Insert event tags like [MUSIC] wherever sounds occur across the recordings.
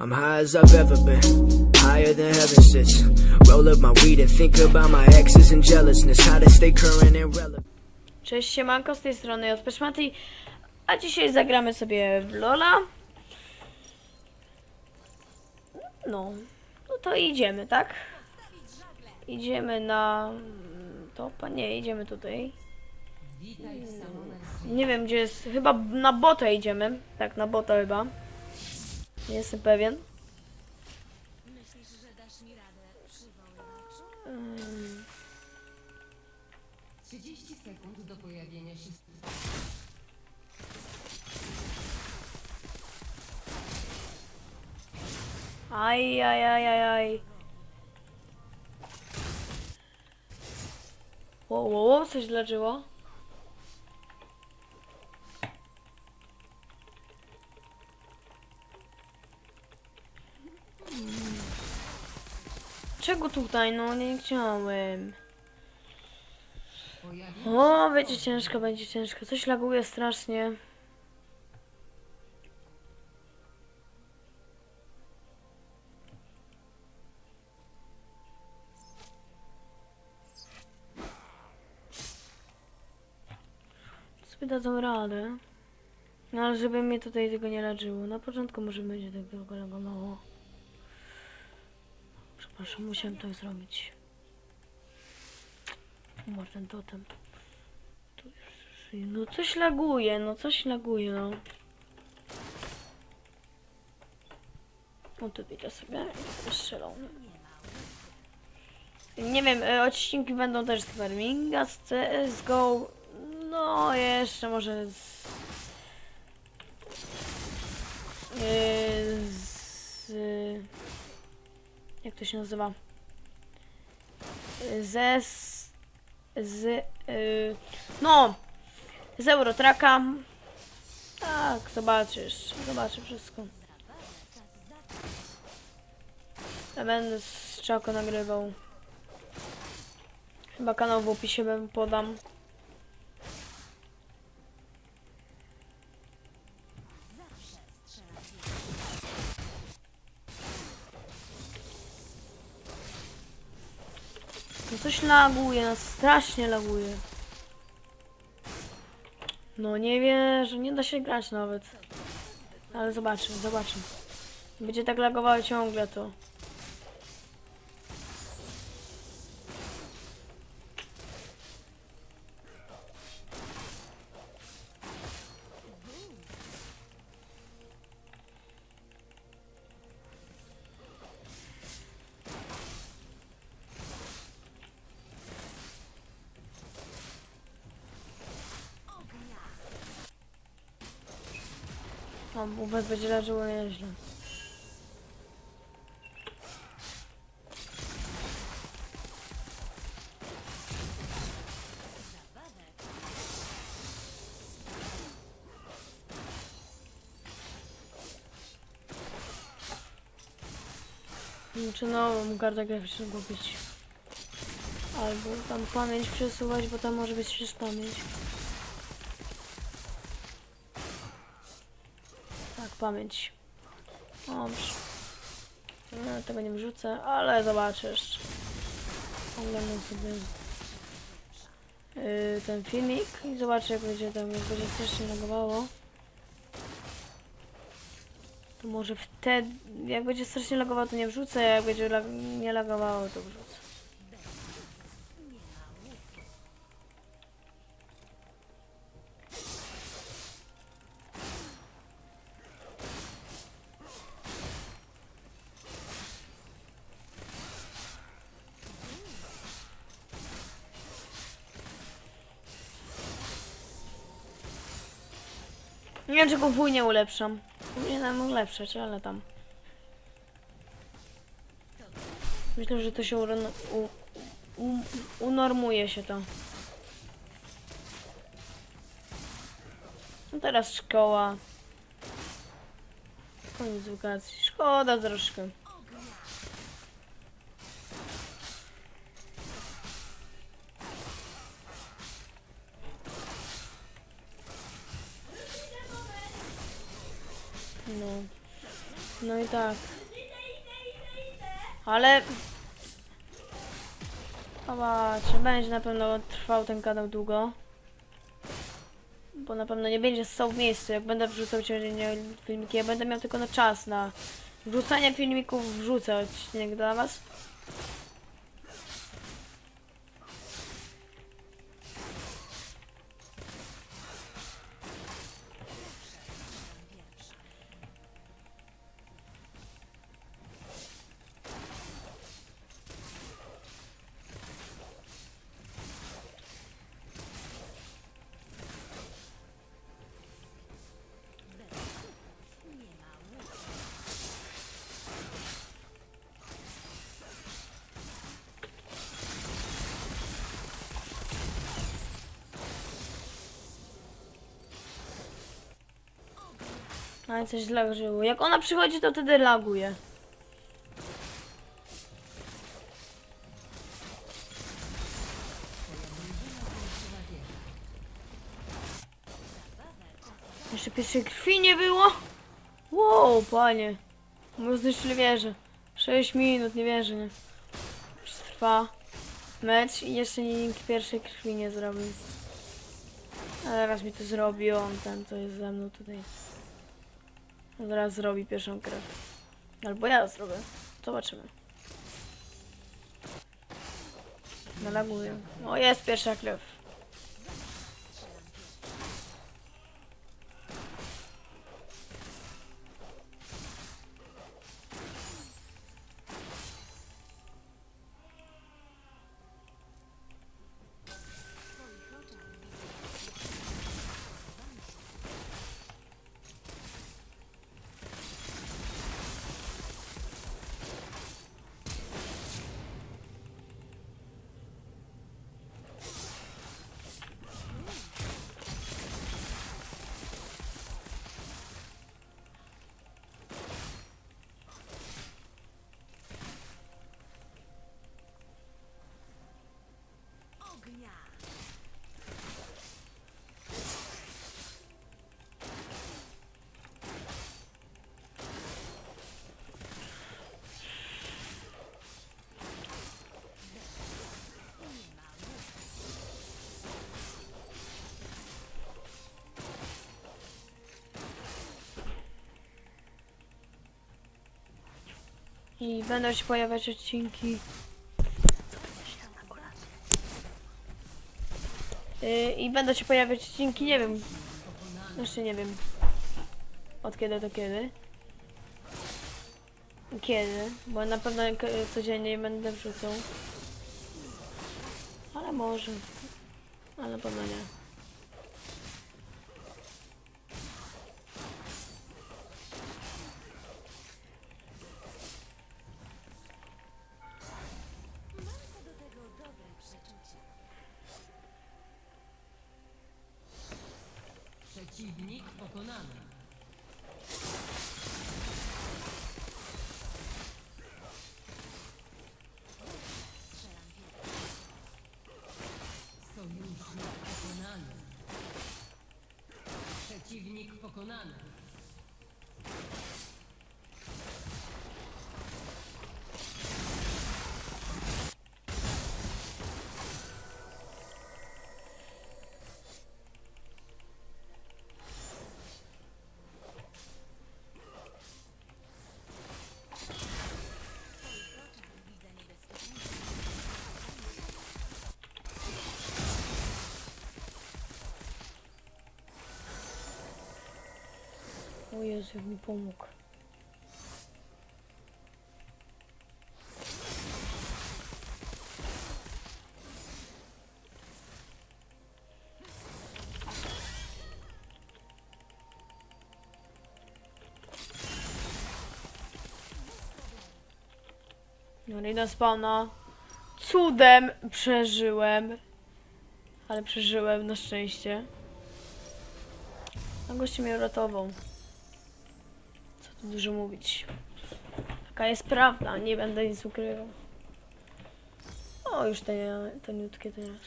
I'm high as I've ever been, higher than heaven sits. Roll up my weed and think about my exes and jealousness. How to stay current and relevant. Cześć, siemanko, z tej strony Jotpeszmaty, a dzisiaj zagramy sobie w Lola. No, no to idziemy, tak? Idziemy na topa, nie, idziemy tutaj. Nie wiem, gdzie jest, chyba na bota idziemy, tak, na bota chyba. Nie jestem pewien. Ym, 30 sekund do pojawienia się. Aj, aj, aj, aj, aj. Wow, wow, wow, coś? Czego tutaj? No nie chciałem. O, będzie ciężko, będzie ciężko. Coś laguje strasznie. Sobie dadzą radę. No ale żeby mnie tutaj tego nie leczyło. Na początku może będzie tego lagowało. Przepraszam, musiałem tak zrobić. Może ten totem. No coś laguje, no coś laguje, no. O tu idę sobie strzelą. Nie wiem, e, odcinki będą też z farminga, z CSGO. No, jeszcze może z... e, z... Jak to się nazywa? E, Ze... Z... y, no! Z Eurotraka. Tak, zobaczysz. Zobaczę wszystko. Ja będę z Czako nagrywał. Chyba kanał w opisie bym podam. Laguje, strasznie laguje. No nie wierzę, nie da się grać nawet. Ale zobaczymy, zobaczymy. Będzie tak lagowało ciągle to. Was będzie leżało nieźle. Muszę nową kartę graficzną kupić. Albo tam pamięć przesuwać, bo tam może być też pamięć. Pamięć. Dobrze. No, tego nie wrzucę, ale zobaczysz. Oglądam sobie yy, ten filmik i zobaczę jak będzie tam, jak będzie strasznie lagowało. To może wtedy, jak będzie strasznie lagowało to nie wrzucę, jak będzie lag nie lagowało to wrzucę. Nie wiem, czy go wuj nie ulepszam. Powinienem ulepszać, ale tam. Myślę, że to się u, u, unormuje się to. No teraz szkoła. Koniec edukacji. Szkoda troszkę. No. I tak. Ale... Zobaczę, będzie na pewno trwał ten kanał długo. Bo na pewno nie będzie stał w miejscu. Jak będę wrzucał codziennie filmiki, ja będę miał tylko na czas na wrzucanie filmików, wrzucę odcinek dla was. Ale coś lagrzyło. Jak ona przychodzi, to wtedy laguje. Jeszcze pierwszej krwi nie było? Wow, panie. My zniszczyli wieżę. 6 minut, nie wierzę, nie. Już trwa mecz i jeszcze nikt pierwszej krwi nie zrobił. A teraz mi to zrobi on, ten co jest ze mną tutaj. Zaraz zrobi pierwszą krew. Albo ja zrobię. Zobaczymy. Nalaguję. O, jest pierwsza krew. I będą się pojawiać odcinki. Yy, I będą się pojawiać odcinki, nie wiem. Jeszcze nie wiem. Od kiedy do kiedy. Kiedy, bo na pewno codziennie będę wrzucał. Ale może. Ale na pewno nie. None. O Jezu, mi pomógł. No i na spawna. Cudem przeżyłem. Ale przeżyłem na szczęście. A goście mnie uratował. Dużo mówić. Taka jest prawda, nie będę nic ukrywał. O, już te, taniutkie teraz.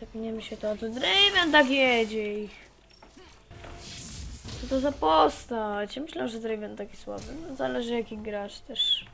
Tepniemy się to, a tu Draven tak jedzie ich. Co to za postać? Ja myślałam, że Draven taki słaby. No, zależy jaki gracz też.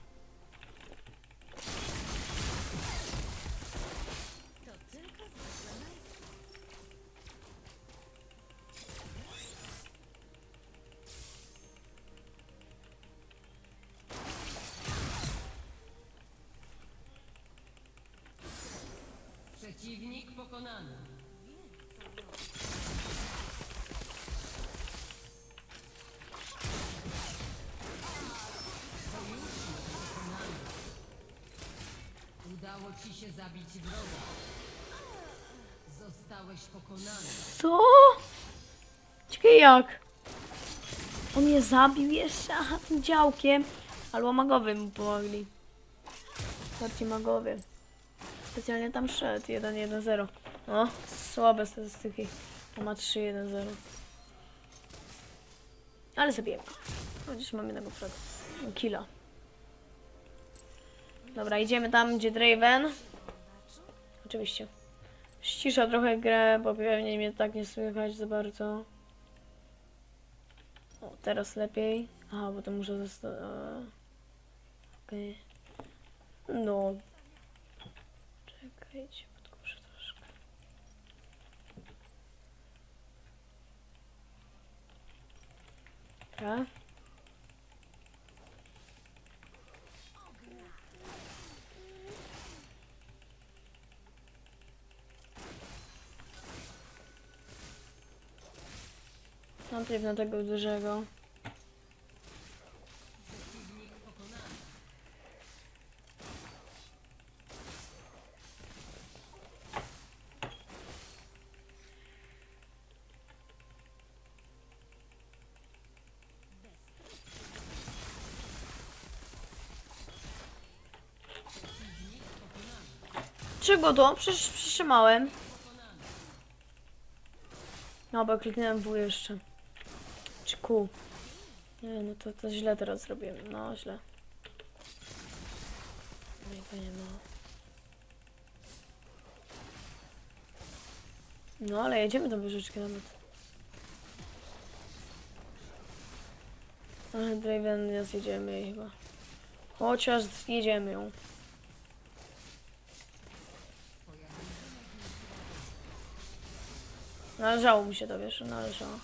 Udało ci się zabić wroga. Zostałeś pokonany. Co? Ciekawe jak? On mnie zabił jeszcze? Aha, tym działkiem. Albo magowie mu pomogli. Bardziej magowie. Specjalnie tam szedł. 1-1-0. No, słabe statystyki. On ma 3-1-0. Ale zabiję. Chociaż mam jednego fraga. Killa. Dobra, idziemy tam, gdzie Draven. Oczywiście. Ścisza trochę grę, bo pewnie mnie tak nie słychać za bardzo. O, teraz lepiej. Aha, bo to muszę zostać. Okej. No. Czekajcie, podkuszę troszkę. Dobra. Najpierw na tego dużego. Czego to? Przecież przytrzymałem. No, bo kliknąłem W jeszcze. Q. Nie, no to, to źle teraz zrobiłem. No, źle. I nie ma. No, ale jedziemy tą wyżyczkę nawet. Ale Draven, ja zjedziemy jej chyba. Chociaż zjedziemy ją. Należało mu się to, wiesz, należało.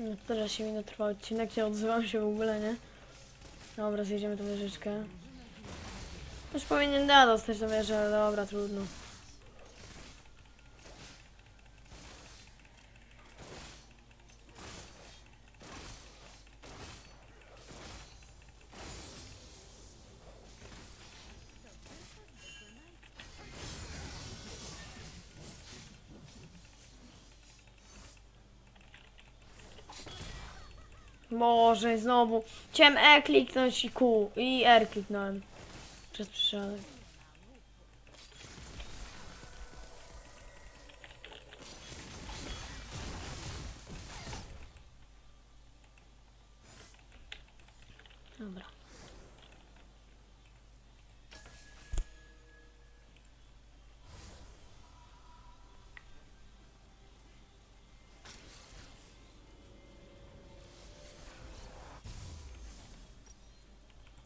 No, teraz się minut trwa odcinek, nie odzywam się w ogóle, nie? Dobra, zjedziemy tą wieżyczkę. Już powinien da dostać tą wieżę, ale dobra, trudno. Może znowu. Chciałem E kliknąć i Q i R kliknąłem. Przez przypadek. Dobra.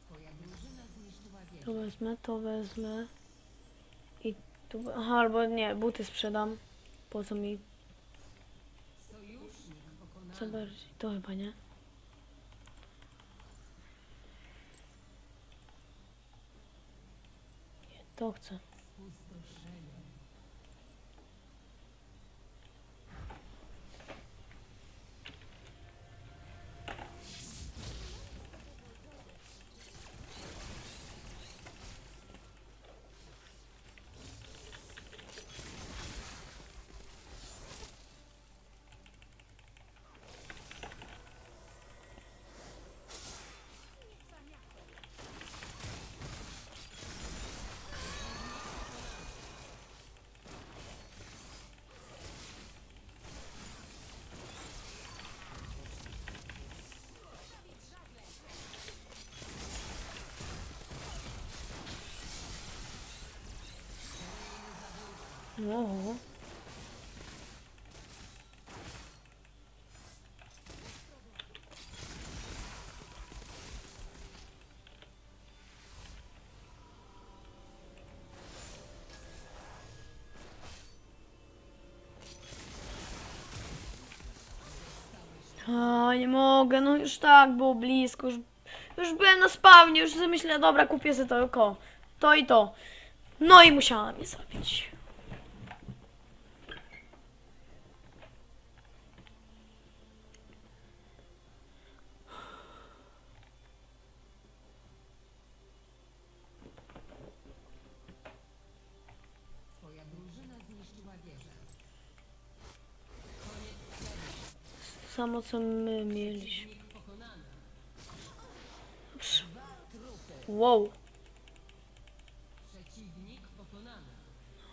Twoja drużyna zniszczyła wieżę. To wezmę, to wezmę. I tu. Aha, albo nie, buty sprzedam. Po co mi co bardziej? To chyba. Nie, to chcę. A, nie mogę, no już tak było blisko, już, już byłem na spawnie, już sobie myślę, dobra, kupię sobie to, oko, to i to. No i musiałam je zrobić. Samo co my mieliśmy. Wow.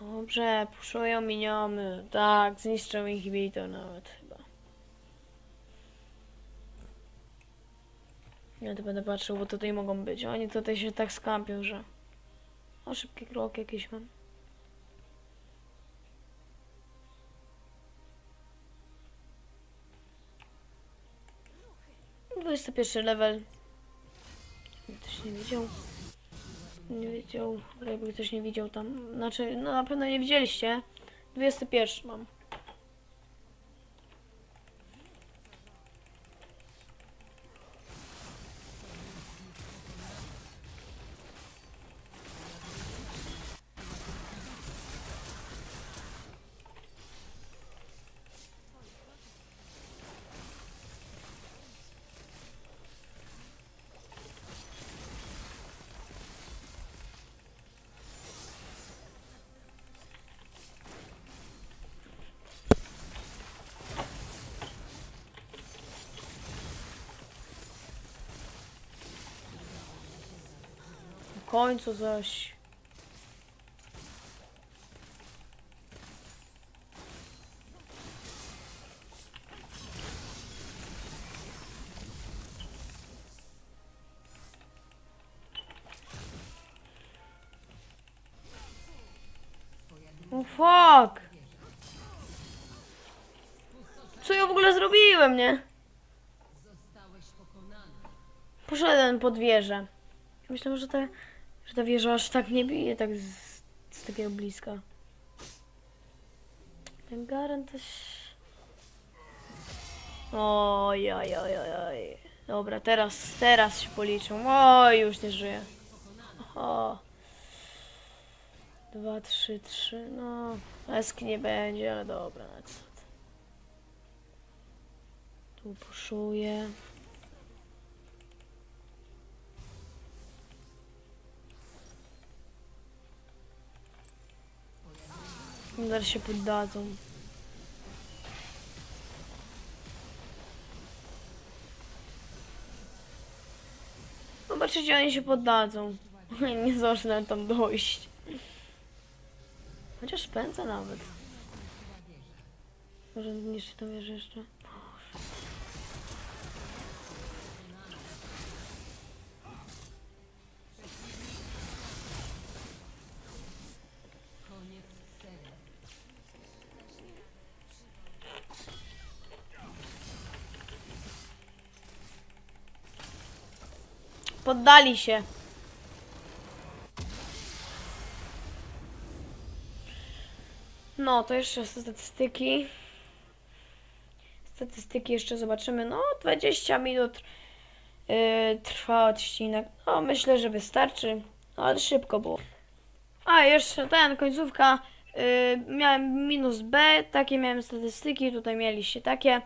Dobrze, puszują miniony. Tak, zniszczą inhibitor nawet chyba. Ja to będę patrzył, bo tutaj mogą być. Oni tutaj się tak skampią, że... O, szybki krok jakiś mam. Dwudziesty pierwszy level. Jakby Ktoś nie widział. Nie wiedział, jakby ktoś nie widział tam. Znaczy, no na pewno nie widzieliście. 21 mam. Końcu coś. O fuck! Co ja w ogóle zrobiłem, nie? Poszedłem pod wieżę. Myślałem, że ta, że ta wieża aż tak nie bije, tak z, z takiego bliska. Ten Garen też... Oj, oj, oj, oj. Dobra, teraz, teraz się policzą. Oj, już nie żyję. Dwa, trzy, trzy, no. Eski nie będzie, ale dobra, no co. Tu puszuję. Zaraz się poddadzą. Zobaczycie, oni się poddadzą. [LAUGHS] Nie zdążę tam dojść. Chociaż pędzę nawet. Może niszczy tą wieżę jeszcze. Poddali się. No, to jeszcze statystyki. Statystyki jeszcze zobaczymy. No, 20 minut yy, trwa odcinek. No, myślę, że wystarczy. No, ale szybko było. A, jeszcze ten, końcówka. Yy, miałem minus B, takie miałem statystyki, tutaj mieliście takie.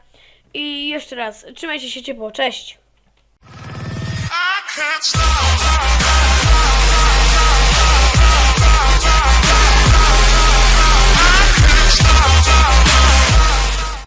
I jeszcze raz, trzymajcie się ciepło, cześć! Can't stop.